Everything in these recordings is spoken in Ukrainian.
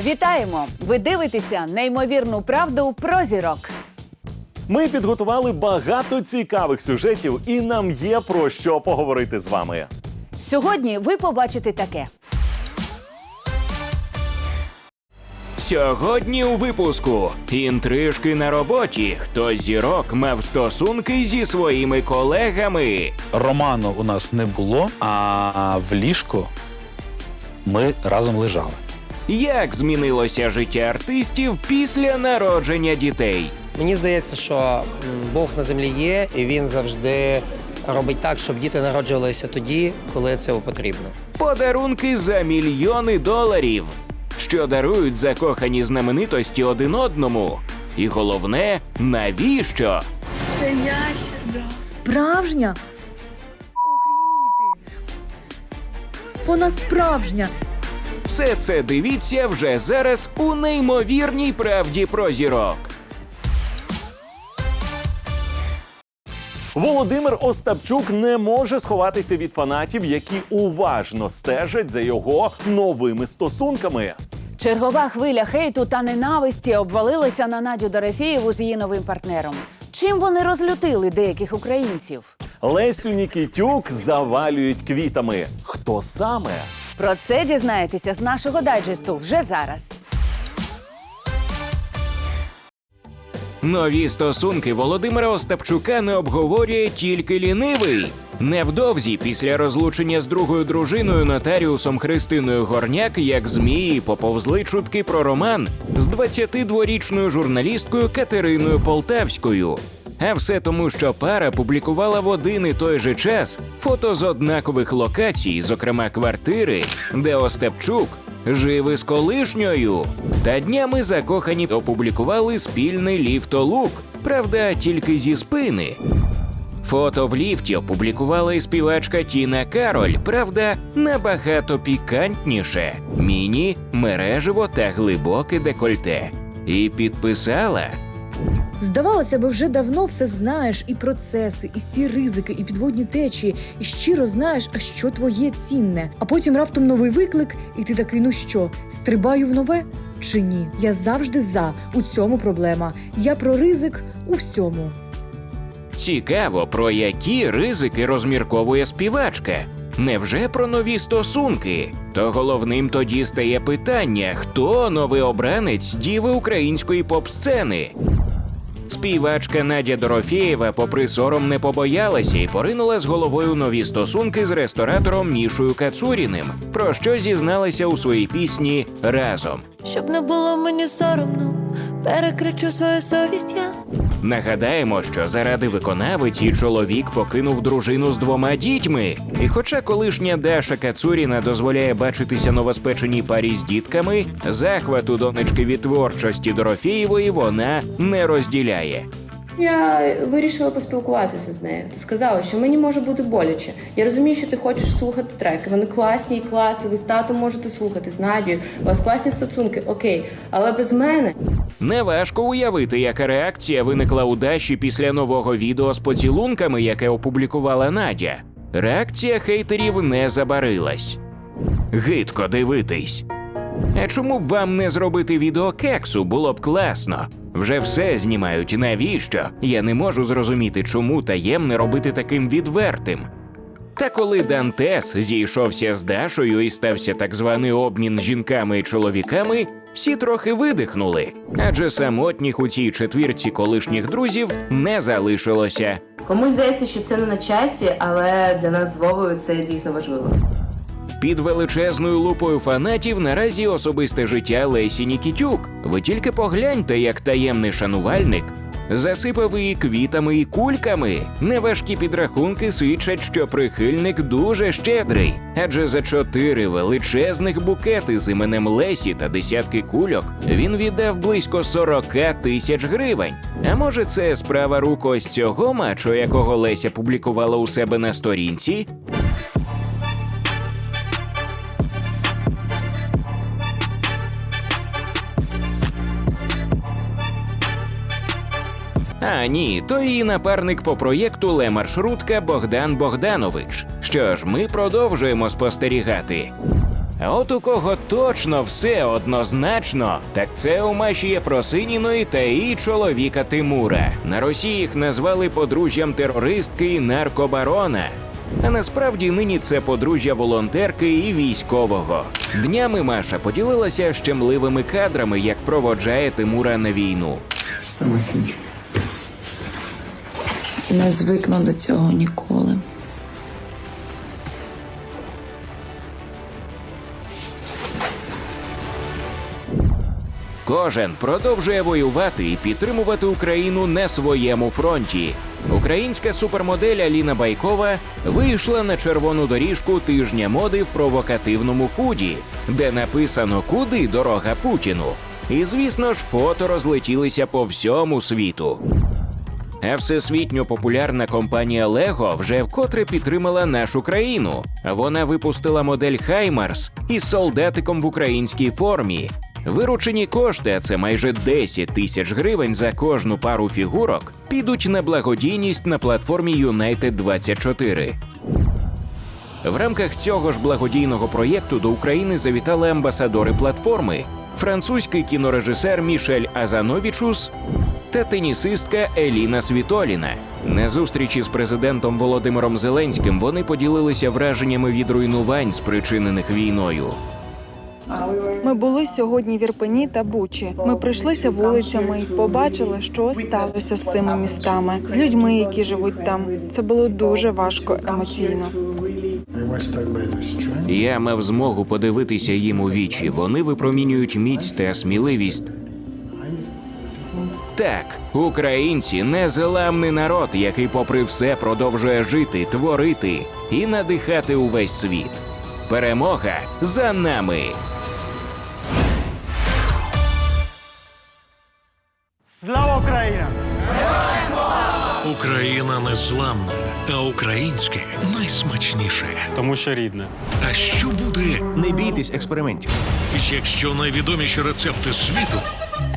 Вітаємо! Ви дивитеся неймовірну правду про зірок. Ми підготували багато цікавих сюжетів, і нам є про що поговорити з вами. Сьогодні ви побачите таке. Сьогодні у випуску інтрижки на роботі. Хтось з зірок мав стосунки зі своїми колегами. Роману у нас не було, а в ліжку ми разом лежали. Як змінилося життя артистів після народження дітей? Мені здається, що Бог на землі є, і він завжди робить так, щоб діти народжувалися тоді, коли цього потрібно. Подарунки за мільйони доларів, що дарують закохані знаменитості один одному. І головне, навіщо? Справжня? Охрініти. Вона справжня. Все це дивіться вже зараз у неймовірній правді про зірок. Володимир Остапчук не може сховатися від фанатів, які уважно стежать за його новими стосунками. Чергова хвиля хейту та ненависті обвалилася на Надю Дорофєєву з її новим партнером. Чим вони розлютили деяких українців? Лесю Нікітюк завалюють квітами. Хто саме? Про це дізнаєтеся з нашого дайджесту вже зараз. Нові стосунки Володимира Остапчука не обговорює тільки лінивий. Невдовзі після розлучення з другою дружиною нотаріусом Христиною Горняк, як змії, поповзли чутки про роман з 22-річною журналісткою Катериною Полтавською. А все тому, що пара публікувала в один і той же час фото з однакових локацій, зокрема квартири, де Остапчук жив із колишньою. Та днями закохані опублікували спільний ліфтолук, правда, тільки зі спини. Фото в ліфті опублікувала і співачка Тіна Кароль, правда, набагато пікантніше: міні, мережево та глибоке декольте. І підписала Здавалося би, вже давно все знаєш, і процеси, і всі ризики, і підводні течії, і щиро знаєш, а що твоє цінне. А потім раптом новий виклик, і ти такий, ну що, стрибаю в нове чи ні? Я завжди за. У цьому проблема. Я про ризик у всьому. Цікаво, про які ризики розмірковує співачка. Невже про нові стосунки? То головним тоді стає питання: хто новий обранець діви української поп-сцени? Співачка Надя Дорофєєва, попри сором, не побоялася і поринула з головою нові стосунки з ресторатором Мішою Кацуріним, про що зізналася у своїй пісні разом. Щоб не було мені соромно, перекричу свою совість я. Нагадаємо, що заради виконавиці чоловік покинув дружину з двома дітьми. І хоча колишня Даша Кацуріна дозволяє бачитися новоспеченій парі з дітками, захвату донечки від творчості Дорофєєвої вона не розділяє. Я вирішила поспілкуватися з нею. Сказала, що мені може бути боляче. Я розумію, що ти хочеш слухати треки. Вони класні і класи. Ви з татом можете слухати з Надією. У вас класні стосунки, окей. Але без мене Неважко уявити, яка реакція виникла у Даші після нового відео з поцілунками, яке опублікувала Надя. Реакція хейтерів не забарилась. Гидко дивитись. А чому б вам не зробити відео кексу? Було б класно. Вже все знімають. Навіщо? Я не можу зрозуміти, чому таємне робити таким відвертим. Та коли Дантес зійшовся з Дашою і стався так званий обмін жінками і чоловіками, всі трохи видихнули, адже самотніх у цій четвірці колишніх друзів не залишилося. комусь здається, що це не на часі, але для нас з Вовою це дійсно важливо. Під величезною лупою фанатів наразі особисте життя Лесі Нікітюк. Ви тільки погляньте, як таємний шанувальник засипав її квітами і кульками. Неважкі підрахунки свідчать, що прихильник дуже щедрий, адже за чотири величезних букети з іменем Лесі та десятки кульок він віддав близько 40 тисяч гривень. А може, це справа рук ось цього мачо, якого Леся публікувала у себе на сторінці? А ні, то її напарник по проєкту Ле Маршрутка Богдан Богданович. Що ж, ми продовжуємо спостерігати. А от у кого точно все однозначно, так це у Маші Єфросиніної та її чоловіка Тимура. На Росії їх назвали подружжям терористки і наркобарона. А насправді нині це подружжя волонтерки і військового. Днями Маша поділилася щемливими кадрами, як проводжає Тимура на війну. Не звикну до цього ніколи. Кожен продовжує воювати і підтримувати Україну на своєму фронті. Українська супермодель Аліна Байкова вийшла на червону доріжку тижня моди в провокативному худі, де написано Куди дорога Путіну. І звісно ж, фото розлетілися по всьому світу. А всесвітньо популярна компанія Lego вже вкотре підтримала нашу країну. Вона випустила модель Хаймарс із солдатиком в українській формі. Виручені кошти, а це майже 10 тисяч гривень за кожну пару фігурок, підуть на благодійність на платформі United 24 в рамках цього ж благодійного проєкту до України завітали амбасадори платформи, французький кінорежисер Мішель Азановічус та тенісистка Еліна Світоліна. На зустрічі з президентом Володимиром Зеленським вони поділилися враженнями від руйнувань, спричинених війною. Ми були сьогодні в Ірпені та Бучі. Ми пройшлися вулицями і побачили, що сталося з цими містами, з людьми, які живуть там. Це було дуже важко емоційно. Я мав змогу подивитися їм у вічі. Вони випромінюють міць та сміливість. Так, українці незламний народ, який, попри все, продовжує жити, творити і надихати увесь світ. Перемога за нами. Слава Україна! Україна незламна, а українське найсмачніше. Тому що рідне. А що буде, Не бійтесь експериментів. якщо найвідоміші рецепти світу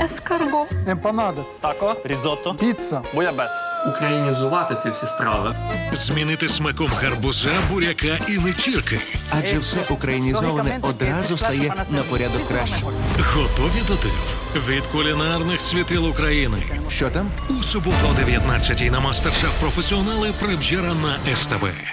Ескарго. Емпанадес. Тако, різотто, піца, буябес. Українізувати ці всі страви. змінити смаком гарбуза, буряка і не тільки. Адже все українізоване одразу стає на порядок краще. Готові до див від кулінарних світил України. Що там? У суботу о 19-й на мастер-шеф професіонали прем'єра на СТБ.